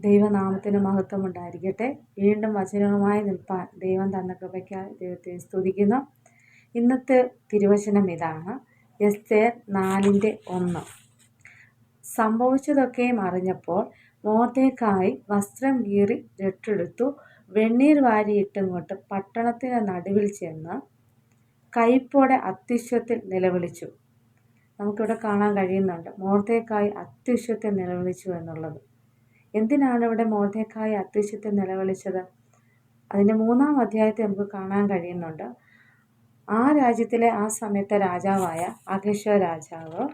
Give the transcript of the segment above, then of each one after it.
ദൈവനാമത്തിന് മഹത്വം ഉണ്ടായിരിക്കട്ടെ വീണ്ടും വചനവുമായി നിൽപ്പാൻ ദൈവം തന്ന കൃപയ്ക്കായി ദൈവത്തെ സ്തുതിക്കുന്നു. ഇന്നത്തെ തിരുവചനം ഇതാണ്. എസ്തേർ നാലിന്റെ ഒന്ന്. സംഭവിച്ചതൊക്കെയും അറിഞ്ഞപ്പോൾ മോത്തേക്കായി വസ്ത്രം കീറി രട്ടെടുത്തു വെണ്ണീർ വാരിയിട്ടിങ്ങോട്ട് പട്ടണത്തിന് നടുവിൽ ചെന്ന് കയ്പോടെ അത്യുശ്വത്തിൽ നിലവിളിച്ചു. നമുക്കിവിടെ കാണാൻ കഴിയുന്നുണ്ട്. മോർത്തേക്കായി അത്യുശ്വത്തിൽ നിലവിളിച്ചു എന്നുള്ളത്. എന്തിനാണ് ഇവിടെ മോർദേക്കായി അത്യുശ്വത്തിൽ നിലവിളിച്ചത്? അതിന്റെ മൂന്നാം അധ്യായത്തെ നമുക്ക് കാണാൻ കഴിയുന്നുണ്ട്. ആ രാജ്യത്തിലെ ആ സമയത്തെ രാജാവായ അകേശ രാജാവ്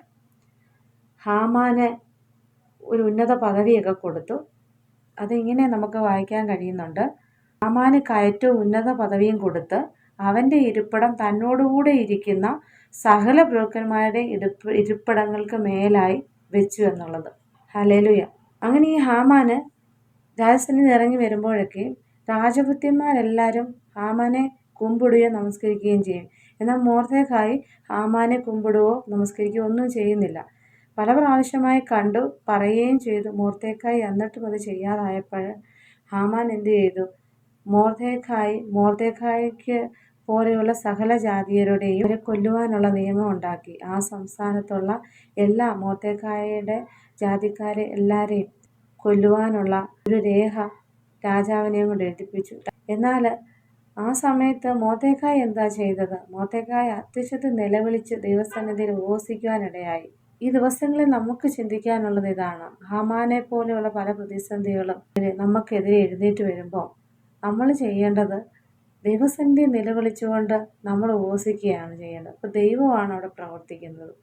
ഹാമാന് ഒരു ഉന്നത പദവിയൊക്കെ കൊടുത്തു. അതിങ്ങനെ നമുക്ക് വായിക്കാൻ കഴിയുന്നുണ്ട്. ഹാമാന് കയറ്റവും ഉന്നത പദവിയും കൊടുത്ത് അവന്റെ ഇരിപ്പിടം തന്നോടുകൂടെ ഇരിക്കുന്ന സകല ബ്രോക്കന്മാരുടെ ഇരിപ്പ് ഇരിപ്പിടങ്ങൾക്ക് മേലായി വെച്ചു എന്നുള്ളത്. ഹലേലുയ അങ്ങനെ ഈ ഹാമാന് രാജസ്ഥാനിൽ നിന്ന് ഇറങ്ങി വരുമ്പോഴൊക്കെ രാജപുത്യന്മാരെല്ലാവരും ഹാമാനെ കുമ്പിടുകയോ നമസ്കരിക്കുകയും ചെയ്യും. എന്നാൽ മോർദേഖായി ഹാമാനെ കുമ്പിടുകയോ നമസ്കരിക്കുകയോ ഒന്നും ചെയ്യുന്നില്ല. പല പ്രാവശ്യമായി കണ്ടു പറയുകയും ചെയ്തു. മോർദേഖായി എന്നിട്ടും അത് ചെയ്യാതായപ്പോൾ ഹാമാൻ എന്ത് ചെയ്തു? മോർദേഖായി മോർത്തേക്കായ്ക്ക് പോലെയുള്ള സകല ജാതീയരുടെയും അവരെ കൊല്ലുവാനുള്ള നിയമം ഉണ്ടാക്കി. ആ സംസ്ഥാനത്തുള്ള എല്ലാ മോത്തേക്കായയുടെ ജാതിക്കാരെ എല്ലാവരെയും കൊല്ലുവാനുള്ള ഒരു രേഖ രാജാവിനെയും കൊണ്ട് എഴുതിപ്പിച്ചു. എന്നാൽ ആ സമയത്ത് മോത്തേക്കായ എന്താ ചെയ്തത്? മോത്തേക്കായ അത്യുച്ചത്തിൽ നിലവിളിച്ച് ദൈവസന്നിധിയിൽ ഉപവസിക്കുവാനിടയായി. ഈ ദിവസങ്ങളിൽ നമുക്ക് ചിന്തിക്കാനുള്ളത് ഇതാണ്. ഹമാനെ പോലെയുള്ള പല പ്രതിസന്ധികളും നമുക്കെതിരെ എഴുന്നേറ്റ് വരുമ്പോൾ നമ്മൾ ചെയ്യേണ്ടത് ദൈവസന്ധി നിലവിളിച്ചുകൊണ്ട് നമ്മൾ ഉപസിക്കുകയാണ് ചെയ്യേണ്ടത്. അപ്പോൾ ദൈവമാണ് അവിടെ പ്രവർത്തിക്കുന്നത്.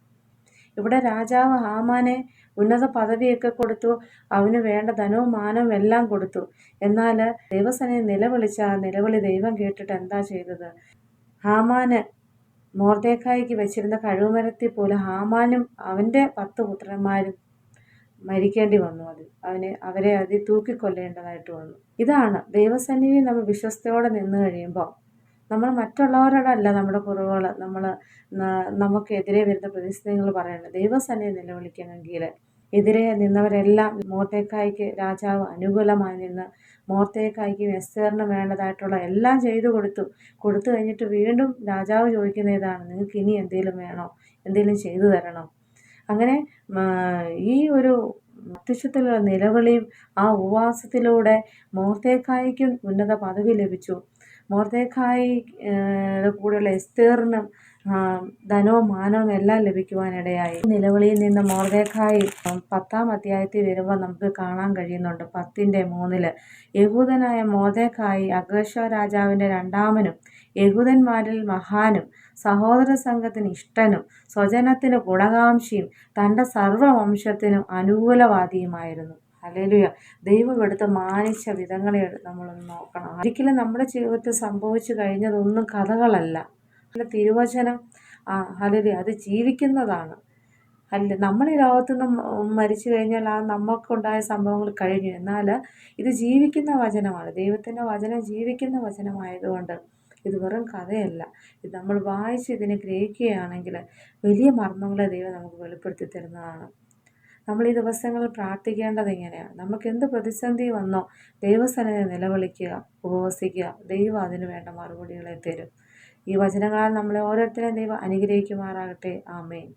ഇവിടെ രാജാവ് ഹാമാനെ ഉന്നത പദവിയൊക്കെ കൊടുത്തു അവന് വേണ്ട ധനവും മാനവും എല്ലാം കൊടുത്തു. എന്നാൽ ദൈവസനെ നിലവിളിച്ച ആ നിലവിളി ദൈവം കേട്ടിട്ട് എന്താ ചെയ്തത്? ഹാമാന് മോർദേക്കായ്ക്ക് വെച്ചിരുന്ന കഴിവുമരത്തിൽ പോലും ഹാമാനും അവന്റെ പത്ത് പുത്രന്മാരും മരിക്കേണ്ടി വന്നു അത്. അവനെ അവരെ അതിൽ തൂക്കിക്കൊല്ലേണ്ടതായിട്ട് വന്നു. ഇതാണ് ദൈവസന്നിധി നമ്മൾ വിശ്വസ്തയോടെ നിന്ന് കഴിയുമ്പോൾ നമ്മൾ മറ്റുള്ളവരോടല്ല നമ്മുടെ കുറവുകൾ നമ്മൾ നമുക്കെതിരെ വരുന്ന പ്രതിസന്ധികൾ പറയുന്നത് ദൈവസന്നിധി നിലവിളിക്കണമെങ്കിൽ എതിരെ നിന്നവരെല്ലാം മോർത്തേക്കായ്ക്ക് രാജാവ് അനുകൂലമായി നിന്ന് മോർത്തേക്കായ്ക്കും എസ്തേറിന് വേണ്ടതായിട്ടുള്ള എല്ലാം ചെയ്തു കൊടുത്തു. കൊടുത്തു കഴിഞ്ഞിട്ട് വീണ്ടും രാജാവ് ചോദിക്കുന്ന ഇതാണ് നിങ്ങൾക്ക് ഇനി എന്തെങ്കിലും വേണോ? എന്തെങ്കിലും ചെയ്തു തരണോ? അങ്ങനെ ഈ ഒരു പ്രത്യക്ഷത്തിലുള്ള നിലവിളിയും ആ ഉപവാസത്തിലൂടെ മോർത്തേക്കായ്ക്കും ഉന്നത പദവി ലഭിച്ചു. മോർദേഖായി കൂടെയുള്ള എസ്തേറിനും ധനവും മാനവും എല്ലാം ലഭിക്കുവാനിടയായി. നിലവിളിയിൽ നിന്ന് മോർദേഖായി പത്താം അധ്യായത്തിൽ വരുമ്പോൾ നമുക്ക് കാണാൻ കഴിയുന്നുണ്ട്. പത്തിന്റെ മൂന്നിൽ യഹൂദനായ മോർദേഖായി അഗ്രശ രാജാവിന്റെ രണ്ടാമനും യഹൂദന്മാരിൽ മഹാനും സഹോദര സംഘത്തിന് ഇഷ്ടനും സ്വജനത്തിന് ഗുണകാംക്ഷിയും തന്റെ സർവവംശത്തിനും അനുകൂലവാദിയുമായിരുന്നു. അല്ലേലുയ ദൈവം എടുത്ത് മാനിച്ച വിധങ്ങളെ നമ്മളൊന്ന് നോക്കണം. ഒരിക്കലും നമ്മുടെ ജീവിതത്തിൽ സംഭവിച്ചു കഴിഞ്ഞതൊന്നും കഥകളല്ല. അല്ല തിരുവചനം. ആ അല്ലെ അത് ജീവിക്കുന്നതാണ്. അല്ല നമ്മൾ ഈ ലോകത്തു നിന്ന് മരിച്ചു കഴിഞ്ഞാൽ ആ നമുക്കുണ്ടായ സംഭവങ്ങൾ കഴിഞ്ഞു. എന്നാൽ ഇത് ജീവിക്കുന്ന വചനമാണ്. ദൈവത്തിന്റെ വചനം ജീവിക്കുന്ന വചനമായതുകൊണ്ട് ഇത് വെറും കഥയല്ല. ഇത് നമ്മൾ വായിച്ച് ഇതിനെ ഗ്രഹിക്കുകയാണെങ്കിൽ വലിയ മർമ്മങ്ങളെ ദൈവം നമുക്ക് വെളിപ്പെടുത്തി തരുന്നതാണ്. നമ്മൾ ഈ ദിവസങ്ങളിൽ പ്രാർത്ഥിക്കേണ്ടത് എങ്ങനെയാണ് നമുക്ക് എന്ത് പ്രതിസന്ധി വന്നോ ദൈവസന്നിധി നിലവിളിക്കുക ഉപവസിക്കുക. ദൈവം അതിന് വേണ്ട മറുപടികളെ തരും. ഈ വചനങ്ങളാൽ നമ്മളെ ഓരോരുത്തരെയും ദൈവം അനുഗ്രഹിക്കുമാറാകട്ടെ. ആമേൻ.